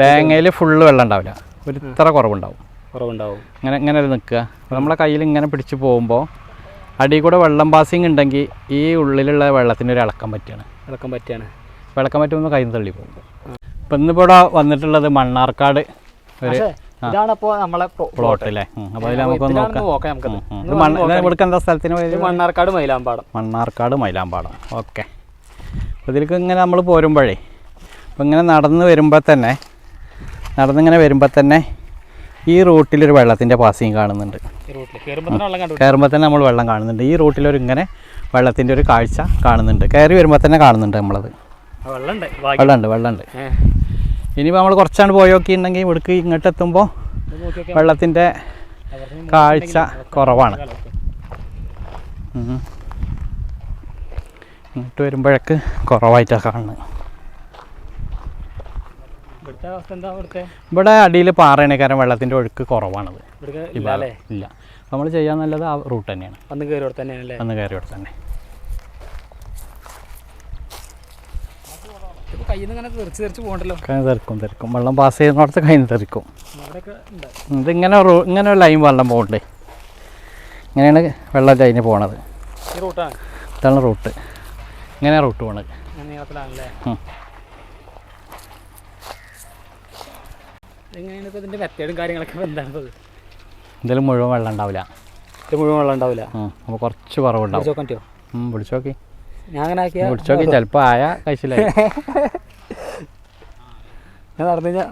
തേങ്ങയിൽ ഫുള്ള് വെള്ളം ഉണ്ടാവില്ല. ഒരു ഇത്ര കുറവുണ്ടാവും. കുറവുണ്ടാവും. ഇങ്ങനെ ഇങ്ങനെ നിൽക്കുക. നമ്മളെ കയ്യിൽ ഇങ്ങനെ പിടിച്ച് പോകുമ്പോൾ അടിയിൽ കൂടെ വെള്ളം പാസിങ് ഉണ്ടെങ്കിൽ ഈ ഉള്ളിലുള്ള വെള്ളത്തിന് ഒരു ഇളക്കം പറ്റുകയാണ്. ഇളക്കം പറ്റിയാണ് ഇളക്കം പറ്റുമ്പോൾ കയ്യിൽ നിന്ന് തള്ളി പോകും. ഇപ്പം ഇന്നിപ്പോൾ ഇവിടെ വന്നിട്ടുള്ളത് മണ്ണാർക്കാട് ഒരു നമ്മളെ പ്ലോ- പ്ലോട്ട്. അല്ലേ? അപ്പോൾ അതിൽ നമുക്കൊന്ന് നോക്കാം. ഇവിടേക്ക് എന്താ സ്ഥലത്തിന് മണ്ണാർക്കാട് മൈലാമ്പാടം. മണ്ണാർക്കാട് മൈലാമ്പാടം. ഓക്കെ. അപ്പോൾ ഇതിലേക്ക് ഇങ്ങനെ നമ്മൾ പോരുമ്പോഴേ അപ്പം ഇങ്ങനെ നടന്ന് വരുമ്പോൾ തന്നെ നടന്നിങ്ങനെ വരുമ്പോൾ തന്നെ ഈ റൂട്ടിലൊരു വെള്ളത്തിന്റെ പാസിങ് കാണുന്നുണ്ട്. കയറുമ്പോൾ തന്നെ നമ്മൾ വെള്ളം കാണുന്നുണ്ട്. ഈ റൂട്ടിലൊരു ഇങ്ങനെ വെള്ളത്തിന്റെ ഒരു കാഴ്ച കാണുന്നുണ്ട്. കയറി വരുമ്പോൾ തന്നെ കാണുന്നുണ്ട് നമ്മളത്. വെള്ളമുണ്ട് വെള്ളമുണ്ട് ഇനിയിപ്പോൾ നമ്മൾ കുറച്ചാണ് പോയി ഉണ്ടെങ്കിൽ ഇവിടേക്ക് ഇങ്ങോട്ട് എത്തുമ്പോൾ വെള്ളത്തിന്റെ കാഴ്ച കുറവാണ്. ഇങ്ങോട്ട് വരുമ്പോഴേക്ക് കുറവായിട്ടാണ് കാണുന്നത്. ഇവിടെ അടിയിൽ പാറയാണ് കാരണം വെള്ളത്തിന്റെ ഒഴുക്ക് കുറവാണത്. ഇല്ല നമ്മൾ ചെയ്യാൻ നല്ലത് ആ റൂട്ട് തന്നെയാണ്. അന്ന് കയറി തന്നെയാണ് അന്ന് കയറി തന്നെ. കയ്യിൽ തെറിക്കും തെറിക്കും. വെള്ളം പാസ് ചെയ്യുന്നിടത്ത് കൈ തെറിക്കും. അവിടെയൊക്കെ ഉണ്ട്. ഇതിങ്ങനെ ഇങ്ങനെ ലൈൻ വെള്ളം പോകണ്ടേ? ഇങ്ങനെയാണ് വെള്ളം ലൈന് പോണത്. ഇതാണ് റൂട്ട്. ഇങ്ങനെ റൂട്ട് പോണത്. എങ്ങനെയാണ് ഇപ്പോൾ ഇതിന്റെ മെത്തേഡും കാര്യങ്ങളൊക്കെ ഇപ്പോൾ എന്താണ് ഇപ്പോൾ ഇത്? ഇതിൽ മുഴുവൻ വെള്ളം ഉണ്ടാവില്ല. ഇത് മുഴുവൻ വെള്ളം ഉണ്ടാവില്ല? അപ്പോൾ കുറച്ച് കുറവുണ്ടാവും. ചോക്കാൻ പറ്റുമോ? ഉം, നോക്കി. ഞാൻ അങ്ങനെ ആക്കിയാൽ വിളിച്ചു നോക്കി ചിലപ്പോൾ ആയ കഴിച്ചില്ല? ഞാൻ നടന്നു കഴിഞ്ഞാൽ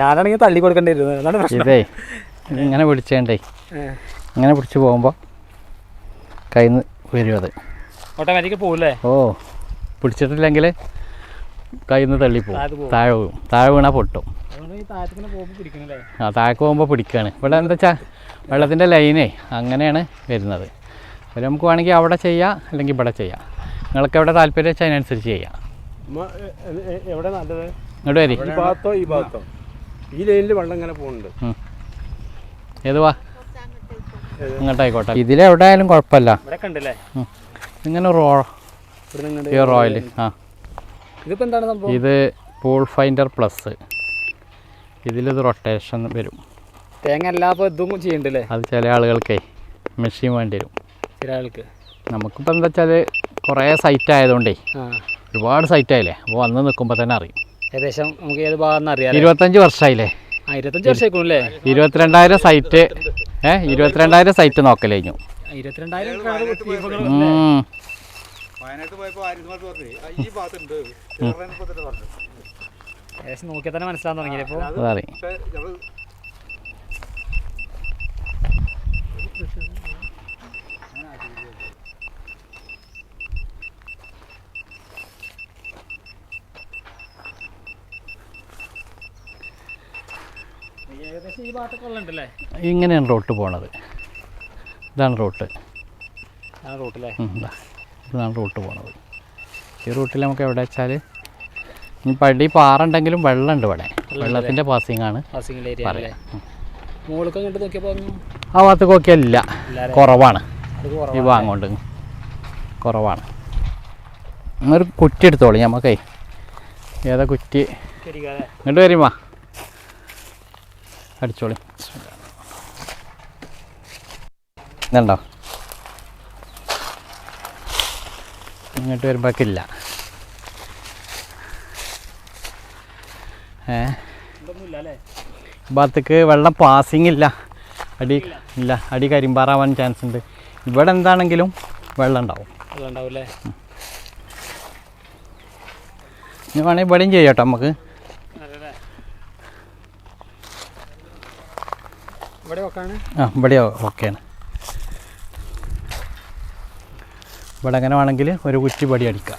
ഞാനാണെങ്കിൽ തള്ളി കൊടുക്കേണ്ടി വരുന്നത് അതാണ് പ്രശ്നം. ഇതേ ഇങ്ങനെ വിളിച്ചേണ്ടേ. ഇങ്ങനെ പിടിച്ച് പോകുമ്പോൾ കയ്യിൽ നിന്ന് വരും അത്. ഓട്ടോമാറ്റിക് പോകില്ലേ ഓ പിടിച്ചിട്ടില്ലെങ്കിൽ കയ്യിൽ നിന്ന് തള്ളിപ്പോവും. താഴെ വീഴും. താഴെ വീണാൽ പൊട്ടും. ആ താഴേക്ക് പോകുമ്പോൾ പിടിക്കുകയാണ് ഇവിടെ എന്താ വെച്ചാൽ വെള്ളത്തിന്റെ ലൈനേ അങ്ങനെയാണ് വരുന്നത്. അപ്പോൾ നമുക്ക് വേണമെങ്കിൽ അവിടെ ചെയ്യാം അല്ലെങ്കിൽ ഇവിടെ ചെയ്യാം. നിങ്ങൾക്ക് എവിടെ താല്പര്യം വെച്ചാൽ അതിനനുസരിച്ച് ചെയ്യാം. എവിടെ നല്ലത്? ഇങ്ങോട്ട് വരി. ഈ ഭാഗത്തോ ഈ ഭാഗത്തോ? ഈ ലൈനിൽ വെള്ളം ഇങ്ങനെ പോകുന്നുണ്ട് ഏത് വാ ഇങ്ങോട്ടായിക്കോട്ടെ. ഇതിലെവിടെ ആയാലും കുഴപ്പമില്ല. ഇവിടെ കണ്ടല്ലേ? ഇങ്ങനെ റോ റോയൽ ആ. ഇതിപ്പോൾ എന്താണ് സംഭവം? ഇത് പൂൾ ഫൈൻഡർ പ്ലസ് ഇതിലിത് റൊട്ടേഷൻ വരും. തേങ്ങ എല്ലാ ഇപ്പോൾ ഇതും ചെയ്യണ്ടല്ലേ? അത് ചില ആളുകൾക്കേ മെഷീൻ വേണ്ടി വരും ചില ആൾക്ക്. നമുക്കിപ്പോൾ എന്താ വെച്ചാൽ കുറേ സൈറ്റ് ആയതുകൊണ്ടേ ഒരുപാട് സൈറ്റ് ആയില്ലേ? അപ്പോൾ വന്ന് നിൽക്കുമ്പോൾ തന്നെ അറിയും. ഏകദേശം നമുക്ക് ഏത് ഭാഗം അറിയാം ഇരുപത്തഞ്ച് വർഷമായില്ലേ ഇരുപത്തഞ്ച് വർഷമായിക്കും അല്ലേ ഇരുപത്തിരണ്ടായിരം സൈറ്റ് ഏ ഇരുപത്തിരണ്ടായിരം സൈറ്റ് നോക്കൽ കഴിഞ്ഞു. ഇരുപത്തിരണ്ടായിരം ഏകദേശം നോക്കിയാൽ തന്നെ ഇപ്പോൾ ഭാഗത്തൊക്കെ ഉള്ളുണ്ടല്ലേ ഇങ്ങനെയാണ് റോട്ട് പോണത്. ഇതാണ് റോട്ട്. റോട്ടിലെ? ഇതാണ് റോട്ട് പോണത്. ഈ റൂട്ടിൽ നമുക്ക് എവിടെ വെച്ചാൽ ഇനി പടി പാറ ഉണ്ടെങ്കിലും വെള്ളമുണ്ട് ഇവിടെ. വെള്ളത്തിന്റെ പാസിംഗ് ആണ്. ആ ഭാഗത്ത് നോക്കിയല്ല. കുറവാണ്. ഈ കുറവാണ് ഭാഗം കൊണ്ട്. കുറവാണ്. ഒരു കുറ്റി എടുത്തോളി നമുക്കേ ഏതാ കുറ്റി? ഇങ്ങോട്ട് വരുമ്പോ അടിച്ചോളി. ഇതുണ്ടോ? ഇങ്ങോട്ട് വരുമ്പോഴേക്കില്ല ഏ? അല്ലേ? ഭാഗത്തേക്ക് വെള്ളം പാസിങ് ഇല്ല. അടി ഇല്ല അടി കരിമ്പാറാവാൻ ചാൻസ് ഉണ്ട്. ഇവിടെ എന്താണെങ്കിലും വെള്ളം ഉണ്ടാവും. വെള്ളം ഉണ്ടാവില്ലേ ഇനി വേണമെങ്കിൽ ഇവിടെയും ചെയ്യാം കേട്ടോ നമുക്ക്. ആ ഇവിടെ ഓക്കെയാണ് ഇവിടെ അങ്ങനെ വേണമെങ്കിൽ ഒരു കുറ്റി പടി അടിക്കാം.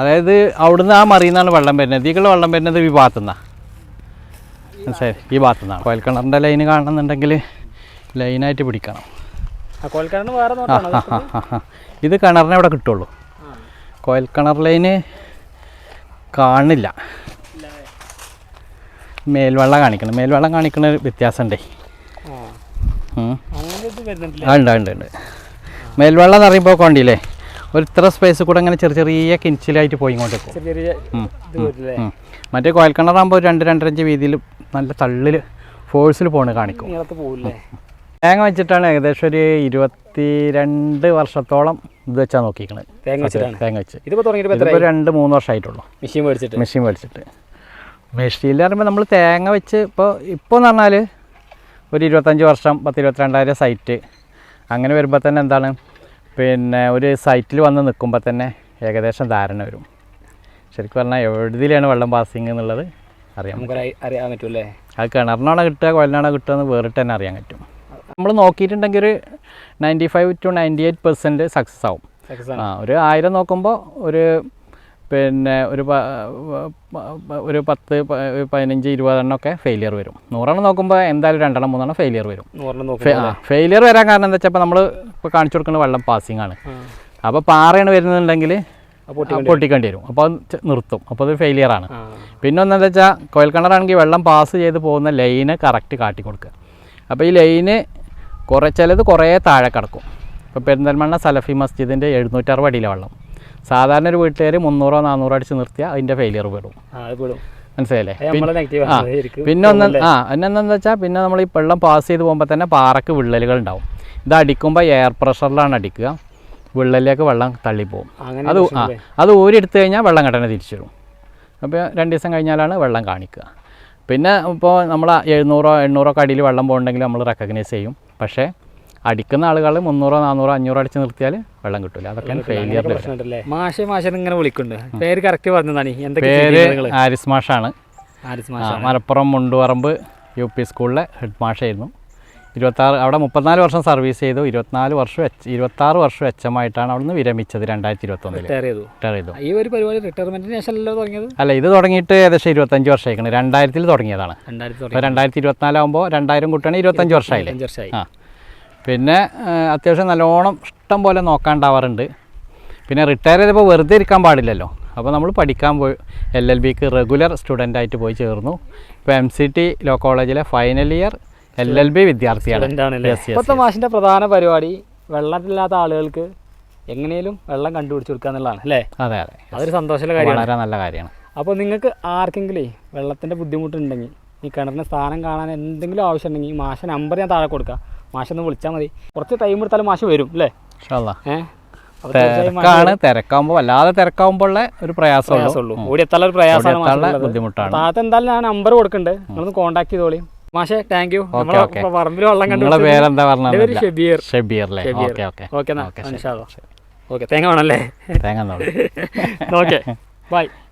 അതായത് അവിടുന്ന് ആ മറിയുന്നാണ് വെള്ളം വരുന്നത്. ഇതിക്കുള്ള വെള്ളം വരുന്നത് ഈ ഭാഗത്തുനിന്നാണ് മനസ്സിലായി. ഈ ഭാഗത്തുനിന്നാണ്. കോയൽ കിണറിന്റെ ലൈന് കാണണമെന്നുണ്ടെങ്കിൽ ലൈനായിട്ട് പിടിക്കണം. ഇത് കിണറിനെ ഇവിടെ കിട്ടുള്ളൂ. കോയൽ കിണർ ലൈന് കാണില്ല. മേൽവെള്ളം കാണിക്കണം. മേൽവെള്ളം കാണിക്കുന്ന ഒരു വ്യത്യാസമുണ്ടേ. ഉണ്ട് ഉണ്ട് ഉണ്ട്. മേൽവെള്ളം എന്ന് പറയുമ്പോൾ കൊണ്ടില്ലേ ഒരു ഇത്ര സ്പേസ് കൂടെ അങ്ങനെ ചെറിയ ചെറിയ കിഞ്ചിലായിട്ട് ഇത് വരില്ലേ? മറ്റേ കോയൽ കിണറാകുമ്പോൾ ഒരു രണ്ട് രണ്ടരഞ്ച് വീതിയിൽ നല്ല തള്ളിൽ ഫോഴ്സിൽ പോണ് കാണിക്കും. തേങ്ങ വെച്ചിട്ടാണ് ഏകദേശം ഒരു ഇരുപത്തി രണ്ട് വർഷത്തോളം ഇത് വെച്ചാൽ നോക്കിക്കണത്. തേങ്ങ വെച്ചിട്ടാണ്? തേങ്ങ വെച്ച്. ഇതിപ്പോൾ രണ്ട് മൂന്ന് വർഷമായിട്ടുള്ളൂ മെഷീൻ മേടിച്ചിട്ട്? മെഷീൻ മേടിച്ചിട്ട്. മെഷീനിൽ പറയുമ്പോൾ നമ്മൾ തേങ്ങ വെച്ച് ഇപ്പോൾ ഇപ്പോൾ എന്ന് പറഞ്ഞാൽ ഒരു ഇരുപത്തഞ്ച് വർഷം പത്ത് ഇരുപത്തിരണ്ടായിരം സൈറ്റ് അങ്ങനെ വരുമ്പോൾ തന്നെ എന്താണ്? പിന്നെ ഒരു സൈറ്റിൽ വന്ന് നിൽക്കുമ്പോൾ തന്നെ ഏകദേശം ധാരണ വരും. ശരിക്കും പറഞ്ഞാൽ എവിടെയാണ് വെള്ളം പാസിങ് എന്നുള്ളത് അറിയാം അറിയാൻ പറ്റൂല്ലേ? അത് കിണറിനാണോ കിട്ടുക കൊല്ലാണോ കിട്ടുക എന്ന് വേറിട്ട് തന്നെ അറിയാൻ പറ്റും. നമ്മൾ നോക്കിയിട്ടുണ്ടെങ്കിൽ ഒരു ninety five to ninety eight percent success ആവും ആ ഒരു ആയിരം നോക്കുമ്പോൾ ഒരു പിന്നെ ഒരു ഒരു പത്ത് പതിനഞ്ച് ഇരുപതെണ്ണമൊക്കെ ഫെയിലിയർ വരും. നൂറെണ്ണം നോക്കുമ്പോൾ എന്തായാലും രണ്ടെണ്ണം മൂന്നെണ്ണം ഫെയിലിയർ വരും. ഫെയിലിയർ വരാൻ കാരണം എന്താ വെച്ചാൽ നമ്മൾ ഇപ്പോൾ കാണിച്ചു കൊടുക്കുന്ന വെള്ളം പാസിംഗ് ആണ്. അപ്പോൾ പാറയാണ് വരുന്നുണ്ടെങ്കിൽ പൊട്ടിക്കേണ്ടി വരും. അപ്പോൾ നിർത്തും. അപ്പോൾ അത് ഫെയിലിയർ ആണ്. പിന്നെ ഒന്നെന്താ വെച്ചാൽ കോയൽ കിണറാണെങ്കിൽ വെള്ളം പാസ് ചെയ്ത് പോകുന്ന ലൈന് കറക്റ്റ് കാട്ടി കൊടുക്കുക. അപ്പോൾ ഈ ലൈന് കുറേ ചിലത് കുറേ താഴെ കിടക്കും. ഇപ്പോൾ പെരിന്തൽമണ്ണ സലഫി മസ്ജിദിന്റെ എഴുന്നൂറ്ററുപത് അടിയിലെ വെള്ളം. സാധാരണ ഒരു വീട്ടുകാർ മുന്നൂറോ നാനൂറോ അടിച്ച് നിർത്തിയാൽ അതിന്റെ ഫെയിലിയർ പെടും. മനസ്സിലായില്ലേ? പിന്നെ ആ ഒന്ന് ആ എന്നെന്താ വെച്ചാൽ പിന്നെ നമ്മൾ ഈ വെള്ളം പാസ് ചെയ്ത് പോകുമ്പോൾ തന്നെ പാറക്ക് വിള്ളലുകൾ ഉണ്ടാവും. ഇത് അടിക്കുമ്പോൾ എയർ പ്രഷറിലാണ് അടിക്കുക. വിള്ളലിലേക്ക് വെള്ളം തള്ളിപ്പോവും. അത് ആ അത് ഊരിയെടുത്ത് കഴിഞ്ഞാൽ വെള്ളം ഘടന തിരിച്ചു വരും. അപ്പോൾ രണ്ട് ദിവസം കഴിഞ്ഞാലാണ് വെള്ളം കാണിക്കുക. പിന്നെ ഇപ്പോൾ നമ്മൾ എഴുന്നൂറോ എണ്ണൂറോ കടിയിൽ വെള്ളം പോകണമെങ്കിൽ നമ്മൾ റെക്കഗ്നൈസ് ചെയ്യും. പക്ഷേ അടിക്കുന്ന ആളുകൾ മുന്നൂറോ നാനൂറോ അഞ്ഞൂറോ അടിച്ച് നിർത്തിയാൽ വെള്ളം കിട്ടില്ല അതൊക്കെ ഫെയിലിയർ പ്രശ്നമുണ്ടല്ലേ മാഷെ മാഷെ ഇങ്ങനെ വിളിക്കുന്നുണ്ട്. പേര് കറക്റ്റ് പറഞ്ഞതാണ്. എന്തൊക്കെ പേര് ആരിസ് മാഷാണ്. മലപ്പുറം മുണ്ടുപറമ്പ് യു പി സ്കൂളിലെ ഹെഡ് മാഷായിരുന്നു. ഇരുപത്താറ് അവിടെ മുപ്പത്തിനാല് വർഷം സർവീസ് ചെയ്തു. ഇരുപത്തിനാല് വർഷം എച്ച് ഇരുപത്താറ് വർഷം എച്ച് എം ആയിട്ടാണ് അവിടുന്ന് വിരമിച്ചത് രണ്ടായിരത്തി ഇരുപത്തൊന്നിൽ റിട്ടയർ ചെയ്തു. റിട്ടയർ ചെയ്തു. ഈ ഒരു പരിപാടി റിട്ടയർമെന്റിന് ശേഷമല്ലോ തുടങ്ങിയത്? അല്ല ഇത് തുടങ്ങിയിട്ട് ഏകദേശം ഇരുപത്തഞ്ച് വർഷമായിക്കണം. രണ്ടായിരത്തിൽ തുടങ്ങിയതാണ്. രണ്ടായിരത്തി ഇരുപത്തിനാലാകുമ്പോൾ രണ്ടായിരം കുട്ടിയാണ് ഇരുപത്തഞ്ച് വർഷമായില്ലേ? അഞ്ച് വർഷമായി. ആ. പിന്നെ അത്യാവശ്യം നല്ലോണം ഇഷ്ടം പോലെ നോക്കാണ്ടാവാറുണ്ട്. പിന്നെ റിട്ടയർ ചെയ്തപ്പോൾ വെറുതെ ഇരിക്കാൻ പാടില്ലല്ലോ. അപ്പോൾ നമ്മൾ പഠിക്കാൻ പോയി എൽ എൽ ബിക്ക് റെഗുലർ സ്റ്റുഡന്റായിട്ട് പോയി ചേർന്നു. ഇപ്പോൾ എം സി ടി ലോ കോളേജിലെ final year L L B വിദ്യാർത്ഥിയാണ്. ഇപ്പോഴത്തെ മാഷിന്റെ പ്രധാന പരിപാടി വെള്ളത്തില്ലാത്ത ആളുകൾക്ക് എങ്ങനെയും വെള്ളം കണ്ടുപിടിച്ച് കൊടുക്കുക എന്നുള്ളതാണ് അല്ലേ? അതെ അതെ. അതൊരു സന്തോഷമുള്ള കാര്യമാണ്. വളരെ നല്ല കാര്യമാണ്. അപ്പോൾ നിങ്ങൾക്ക് ആർക്കെങ്കിലും വെള്ളത്തിന്റെ ബുദ്ധിമുട്ടുണ്ടെങ്കിൽ ഈ കിണറിന് സ്ഥാനം കാണാൻ എന്തെങ്കിലും ആവശ്യമുണ്ടെങ്കിൽ മാഷ നമ്പർ ഞാൻ താഴെ കൊടുക്കാം. മാഷൊന്ന് വിളിച്ചാൽ മതി. കുറച്ച് ടൈം എടുത്താലും മാഷ് വരും അല്ലേ? ാണ് ഏഹ് തിരക്കാണ്. തിരക്കാകുമ്പോൾ വല്ലാതെ തിരക്കാകുമ്പോൾ ഒരു പ്രയാസമുള്ളൂ കൂടി ഓടി എത്താനുള്ള ഒരു പ്രയാസമാണ് ബുദ്ധിമുട്ടാണ്. താഴത്ത് എന്തായാലും ഞാൻ നമ്പർ കൊടുക്കുന്നുണ്ട് നിങ്ങളൊന്ന് കോൺടാക്ട് ചെയ്തോളി. മാഷെ താങ്ക് യു പറമ്പിൽ വെള്ളം കണ്ടു പേരെന്താ പറഞ്ഞത് ഷബീർ. ഷബീർ അല്ലേ. ഓക്കെ ഓക്കെ ഓക്കെ ഓക്കെ, തേങ്ങ വേണമല്ലേ തേങ്ങ ഓക്കെ ബൈ